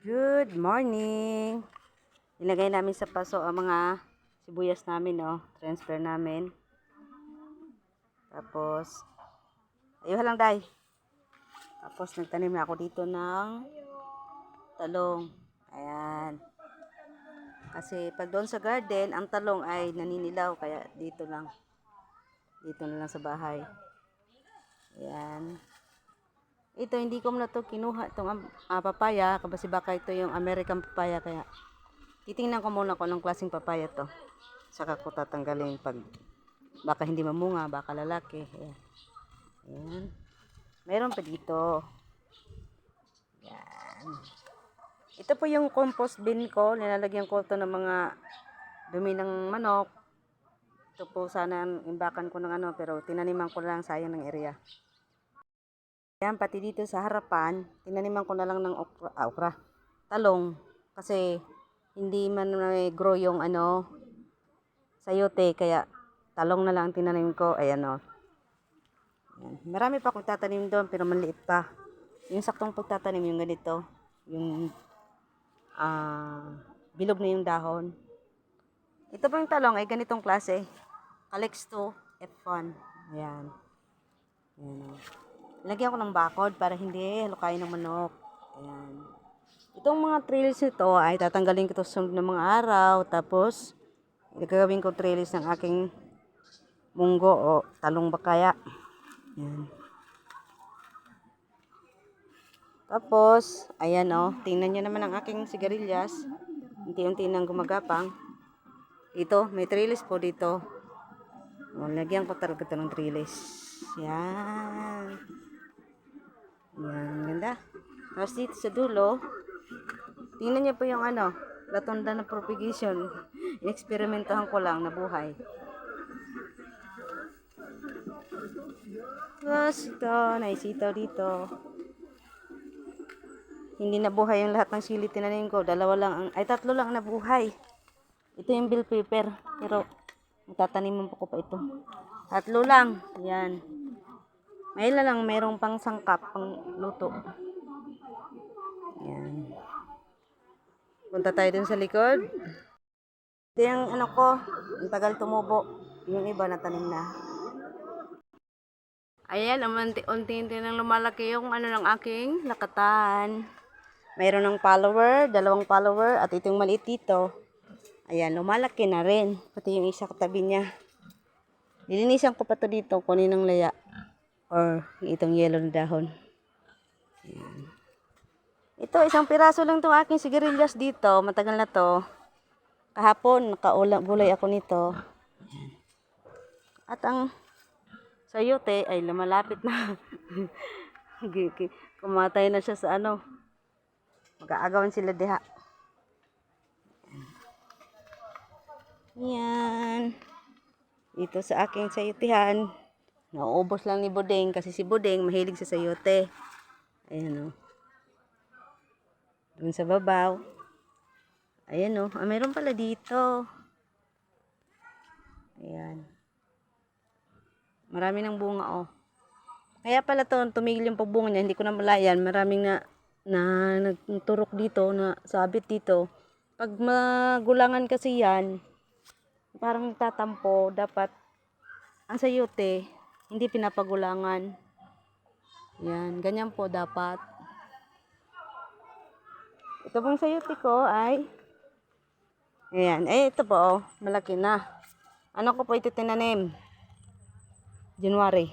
Good morning! Ilagay namin sa paso ang mga sibuyas namin, no? Transfer namin. Tapos, ayun lang, day. Tapos, nagtanim na ako dito ng talong. Ayan. Kasi, pag doon sa garden, ang talong ay naninilaw. Kaya, dito lang. Dito na lang sa bahay. Ayan. Ito, hindi ko muna to kinuha itong ah, papaya. Kasi baka ito yung American papaya. Kaya, titingnan ko muna kung anong klaseng papaya to. Saka ko tatanggalin pag baka hindi mamunga, baka lalaki. Ayan. Ayan. Meron pa dito. Ayan. Ito po yung compost bin ko. Nilalagyan ko to ng mga dumi ng manok. Ito po sana imbakan ko ng ano, pero tinaniman ko lang sayang ng area. Yan, pati dito sa harapan, tinaniman ko na lang ng okra, ah, okra talong. Kasi, hindi man may grow yung ano, sayote, kaya talong na lang ang tinanim ko. Ayan o. Yan. Marami pa akong tatanim doon, pero maliit pa. Yung saktong pagtatanim, yung ganito, yung ah, bilog na yung dahon. Ito po yung talong ay ganitong klase. Alex 2 F1. Ayan. Ayan o. Lagyan ko ng bakod para hindi halukayin ng manok. Ayan. Itong mga trails nito ay tatanggalin ko ito sunod ng mga araw. Tapos, gagawin ko trails ng aking munggo o talong bakaya. Ayan. Tapos, ayan o. tingnan nyo naman ang aking sigarilyas. Unti-unti nang gumagapang. Ito, may trellis po dito. O, lagyan ko talaga ito ng trellis. Yan. Yan, ganda. Tapos dito sa dulo, tingnan niyo po yung ano, latonda ng propagation. Inexperimentahan ko lang na buhay. Tapos ito, naisitaw dito. Hindi nabuhay yung lahat ng sili tinanim ko. Dalawa lang, ang, ay tatlo lang nabuhay. Ito yung bill paper. Pero, magtataniman po ko pa ito. Tatlo lang. Yan. May ilan lang mayroong pang sangkap, pang luto. Yan. Punta tayo dun sa likod. Ito yung ano ko, ang tagal tumubo. Yung iba natanim na. Ayan, unti-unti nang lumalaki yung ano ng aking lakatan. Mayroon ng follower, dalawang follower, at itong maliit dito. Ayan, lumalaki na rin. Pati yung isa katabi niya. Nilinisan ko pa to dito, kunin ng laya. Or itong yellow na dahon. Ito, isang piraso lang itong aking sigarilyas dito. Matagal na to. Kahapon, nakaulang bulay ako nito. At ang sayote ay lumalapit na. Kumatay na siya sa ano. Mag-aagawan sila diha. Yan. Dito sa aking sayutihan. Nauubos lang ni Budeng kasi si Budeng mahilig sa sayote. Ayan o. Doon sa babaw. Ayan o. Ah, meron pala dito. Ayan. Marami ng bunga o. Kaya pala to, tumigil yung pagbunga niya. Hindi ko na malayan. Maraming na, na nagturok dito, na sabit dito. Pag magulangan kasi yan, parang tatampo, dapat ang sayote, hindi pinapagulangan. Yan, ganyan po dapat. Ito pong sayote ko ay, ayan, eh ito po, oh, malaki na. Ano ko po ito tinanim? January.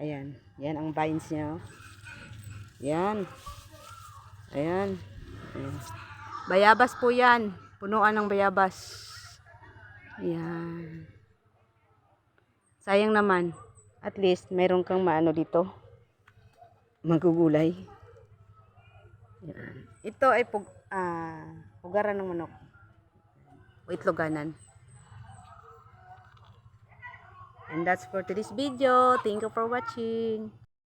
Ayan, yan ang vines niya. oh. Yan. Ayan. Ayan. Bayabas po yan. Punuan ng bayabas. Yan. Sayang naman. At least, meron kang maano dito. Magugulay. Ito ay pug, ah, pugaran ng manok. O itloganan. And that's for today's video. Thank you for watching.